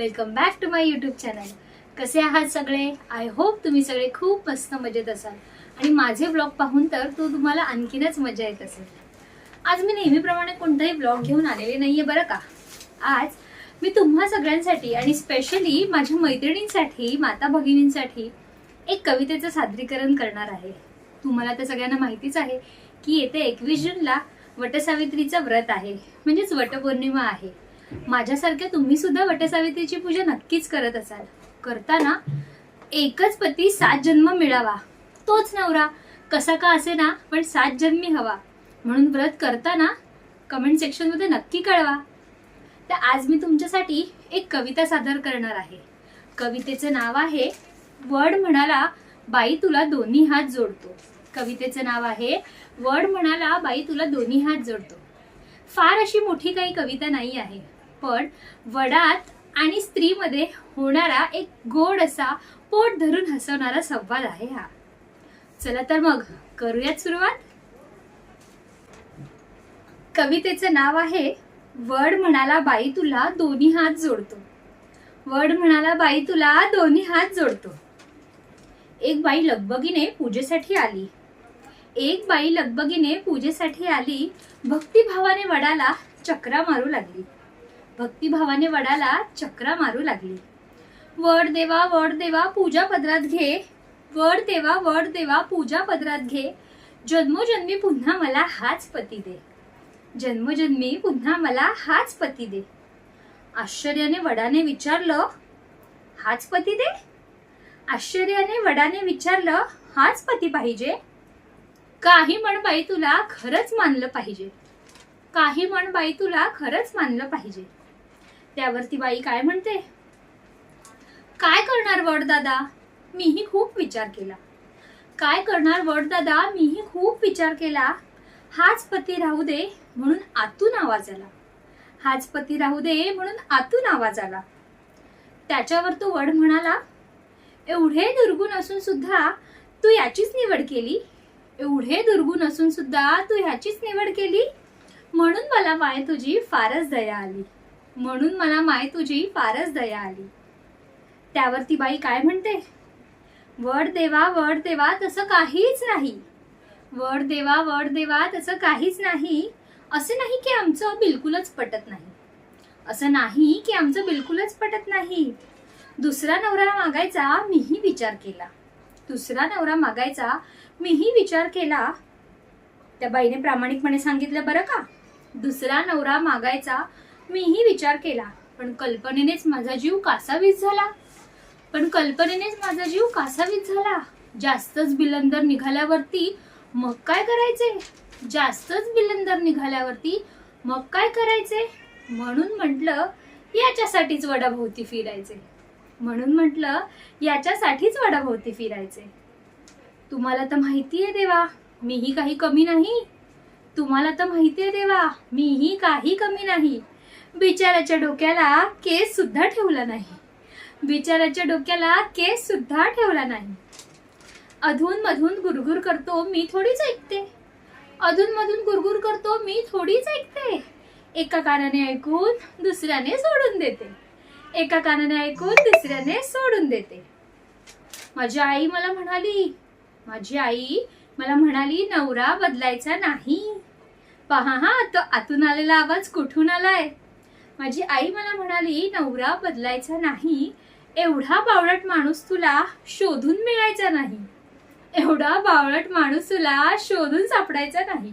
Welcome back to my YouTube channel. कसे आहात सगळे? आय होप तुम्ही सगळे खूप मस्त मजेत असाल. आणि माझे ब्लॉग पाहून तर तो तुम्हाला आणखीनच मजा येत असेल. आज मी नेहमीप्रमाणे कोणताही ब्लॉग घेऊन आलेले नाहीये बरं का? आज मी तुम्हा सगळ्यांसाठी आणि स्पेशली माझ्या मैत्रिणींसाठी माता भगिनींसाठी एक कवितेचं सादरीकरण करणार आहे. तुम्हाला तर सगळ्यांना माहितीच आहे की येत्या एकवीस जूनला वटसावित्रीचं व्रत आहे. म्हणजेच वटपौर्णिमा आहे. माझ्यासारख्या तुम्ही सुद्धा वटसावित्रीची पूजा नक्कीच करत असाल. करताना एकच पती सात जन्म मिळावा. तोच नवरा कसा का असे ना पण सात जन्मी हवा. म्हणून व्रत करताना कमेंट सेक्शनमध्ये नक्की कळवा. तर आज मी तुमच्यासाठी एक कविता सादर करणार आहे. कवितेचं नाव आहे वड म्हणाला बाई तुला दोन्ही हात जोडतो. कवितेचं नाव आहे वड म्हणाला बाई तुला दोन्ही हात जोडतो. फार अशी मोठी काही कविता नाही आहे. पण वडात आणि स्त्रीमध्ये होणारा एक गोड असा पोट धरून हसवणारा संवाद आहे हा. चला तर मग करूयात सुरुवात. कवितेचं नाव आहे वड म्हणाला बाई तुला दोन्ही हात जोडतो. वड म्हणाला बाई तुला दोन्ही हात जोडतो. एक बाई लगबगीने पूजेसाठी आली. एक बाई लगबगीने पूजेसाठी आली. भक्तिभावाने वडाला चक्रा मारू लागली. भक्तिभावाने वडाला चक्रा मारू लागली. वड देवा वड देवा पूजा पदरात घे. वड देवा वड देवा पूजा पदरात घे. जन्मोजन्मी पुन्हा मला हाच पती दे. जन्मोजन्मी पुन्हा मला हाच पती दे. आश्चर्याने वडाने विचारलं हाच पती दे? आश्चर्याने वडाने विचारलं हाच पती पाहिजे? काही म्हण बाई तुला खरंच मानलं पाहिजे. काही म्हण बाई तुला खरंच मानलं पाहिजे. त्यावरती बाई काय म्हणते? काय करणार वडदादा मीही खूप विचार केला. काय करणार वडदादा मीही खूप विचार केला. हाच पती राहू दे म्हणून आतून आवाज आला. हाच पती राहू दे म्हणून आतून आवाज आला. त्याच्यावर तो वड म्हणाला एवढे दुर्गुण असून सुद्धा तू याचीच निवड केली? एवढे दुर्गुण असून सुद्धा तू ह्याचीच निवड केली? म्हणून मला माय तुझी फारच दया आली. म्हणून मला माय तुझी फारच दया आली. त्यावरती बाई काय म्हणते? वड देवा वड देवा तसं काहीच नाही. वड देवा वड देवा तसं काहीच नाही. असं नाही की आमचं बिलकुलच पटत नाही. असं नाही की आमचं बिलकुलच पटत नाही. दुसरा नवरा मागायचा मीही विचार केला. दुसरा नवरा मागायचा मीही विचार केला. त्या बाईने प्रामाणिकपणे सांगितलं बरं का? दुसरा नवरा मागायचा मीही विचार केला पण कल्पनेनेच माझा जीव कासावीस झाला. पण कल्पनेनेच माझा जीव कासावीस झाला. जास्तच बिलंदर निघाल्यावरती मग काय करायचे? जास्तच बिलंदर निघाल्यावरती मग काय करायचे? म्हणून म्हटलं याच्यासाठीच वडाभोवती फिरायचे. म्हणून म्हटलं याच्यासाठीच वडाभोवती फिरायचे. तुम्हाला तर माहिती आहे देवा मीही काही कमी नाही. तुम्हाला तर माहिती आहे देवा मीही काही कमी नाही. बिचाराच्या डोक्याला केस सुद्धा ठेवला नाही. बिचाराच्या डोक्याला केस सुद्धा ठेवला नाही. अधून मधून गुरगुर करतो मी थोडीच ऐकते. अधून मधून गुरगुर करतो मी थोडीच ऐकते. एका कानाने ऐकून दुसऱ्याने सोडून देते. एका कानाने ऐकून दुसऱ्याने सोडून देते. माझी आई मला म्हणाली माझी आई मला म्हणाली नवरा बदलायचा नाही. पहा हा तो आतून आलेला आवाज कुठून आलाय? माझी आई मला म्हणाली नवरा बदलायचा नाही. एवढा बावळट माणूस तुला शोधून मिळायचा नाही. एवढा बावळट माणूस तुला शोधून सापडायचा नाही.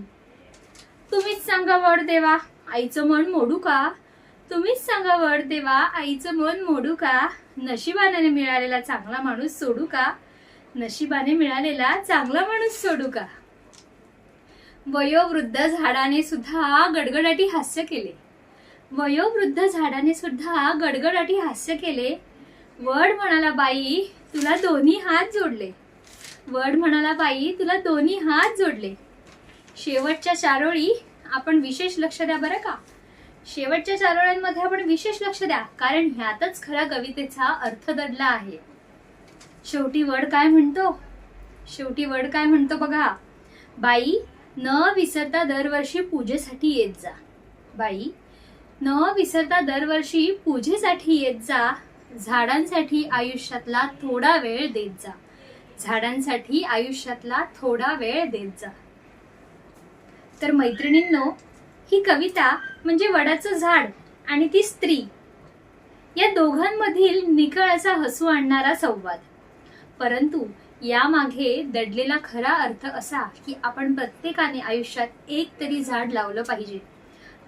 तुम्हीच सांगा वड देवा आईचं मन मोडू का? तुम्हीच सांगा वड देवा आईचं मन मोडू का? नशिबाने मिळालेला चांगला माणूस सोडू का? नशिबाने मिळालेला चांगला माणूस सोडू का? वयोवृद्ध झाडाने सुद्धा गडगडाटी हास्य केले. वयोवृद्ध झाडाने सुद्धा गडगडाटी हास्य केले. वड म्हणाला बाई तुला दोन्ही हात जोडले. वड म्हणाला बाई तुला दोन्ही हात जोडले. शेवटच्या चारोळी आपण विशेष लक्ष द्या बरं का. शेवटच्या चारोळ्यांमध्ये आपण विशेष लक्ष द्या कारण ह्यातच खरा कवितेचा अर्थ दडला आहे. शेवटी वड काय म्हणतो? शेवटी वड काय म्हणतो बघा? बाई न विसरता दरवर्षी पूजेसाठी येत जा. बाई न विसरता दरवर्षी पूजेसाठी येत जा. झाडांसाठी आयुष्यातला थोडा वेळ देत जा. झाडांसाठी आयुष्यातला थोडा वेळ देत जा. तर मैत्रिणींनो ही कविता म्हणजे वडाचं झाड आणि ती स्त्री या दोघांमधील निकळ असा हसू आणणारा संवाद. परंतु यामागे दडलेला खरा अर्थ असा की आपण प्रत्येकाने आयुष्यात एक तरी झाड लावलं पाहिजे.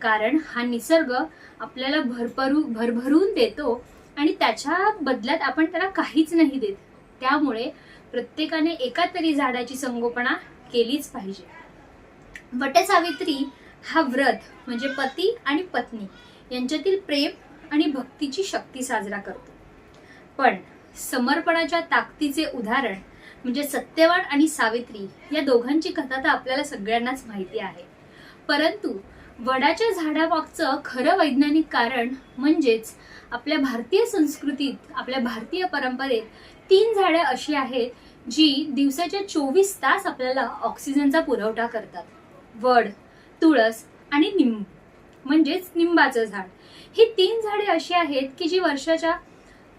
कारण हा निसर्ग आपल्याला भरभरू भरभरून देतो आणि त्याच्या बदल्यात आपण त्याला काहीच नाही देत. त्यामुळे प्रत्येकाने एका तरी झाडाची संगोपना केलीच पाहिजे. वटसावित्री हा व्रत म्हणजे पती आणि पत्नी यांच्यातील प्रेम आणि भक्तीची शक्ती साजरा करतो. पण समर्पणाच्या ताकदीचे उदाहरण म्हणजे सत्यवान आणि सावित्री या दोघांची कथा तर आपल्याला सगळ्यांनाच माहिती आहे. परंतु वडाच्या झाडामागचं खरं वैज्ञानिक कारण म्हणजेच आपल्या भारतीय संस्कृतीत आपल्या भारतीय परंपरेत तीन झाडे अशी आहेत जी दिवसाच्या चोवीस तास आपल्याला ऑक्सिजनचा पुरवठा करतात. वड तुळस आणि निंब म्हणजेच निंबाचं झाड. ही तीन झाडे अशी आहेत की जी वर्षाच्या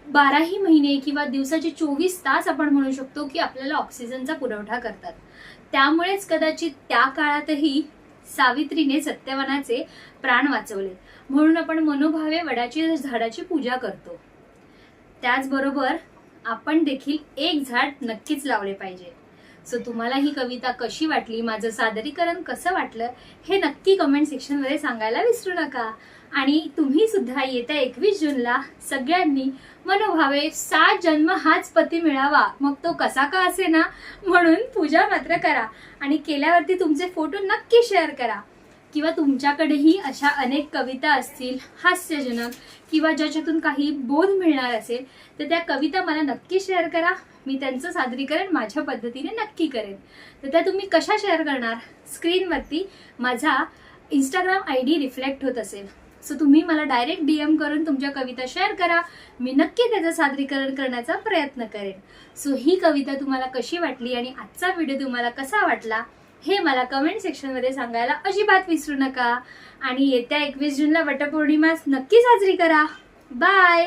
बाराही महिने किंवा दिवसाचे चोवीस तास आपण म्हणू शकतो की आपल्याला ऑक्सिजनचा पुरवठा करतात. त्यामुळेच कदाचित त्या काळातही सावित्रीने सत्यवानाचे प्राण वाचवले. म्हणून आपण मनोभावे वडाची झाडाची पूजा करतो. त्याचबरोबर आपण देखील एक झाड नक्कीच लावले पाहिजे. सो तुम्हाला ही कविता कशी वाटली? माझं सादरीकरण कसं वाटलं? हे नक्की कमेंट सेक्शनमध्ये सांगायला विसरू नका. आणि तुम्ही सुद्धा येत्या एकवीस जूनला सगळ्यांनी मनोभावे सात जन्म हाच पती मिळावा. मग तो कसा का असे ना म्हणून पूजा मात्र करा आणि केल्यावरती तुमचे फोटो नक्की शेअर करा. किंवा तुमच्याकडेही अशा अनेक कविता असतील हास्यजनक किंवा ज्याच्यातून काही बोध मिळणार असेल तर त्या कविता मला नक्की शेअर करा. मी त्यांचं सादरीकरण माझ्या पद्धतीने नक्की करेन. तर त्या तुम्ही कशा शेअर करणार? स्क्रीनवरती माझा इंस्टाग्राम आय डी रिफ्लेक्ट होत असेल. सो तुम्ही मला डायरेक्ट डीएम करून तुमच्या कविता शेअर करा. मी नक्की त्याचं सादरीकरण करण्याचा प्रयत्न करेन. सो ही कविता तुम्हाला कशी वाटली आणि आजचा व्हिडिओ तुम्हाला कसा वाटला हे मला कमेंट सेक्शनमध्ये सांगायला अजिबात विसरू नका. आणि येत्या एकवीस जूनला वटपौर्णिमा नक्की साजरी करा. बाय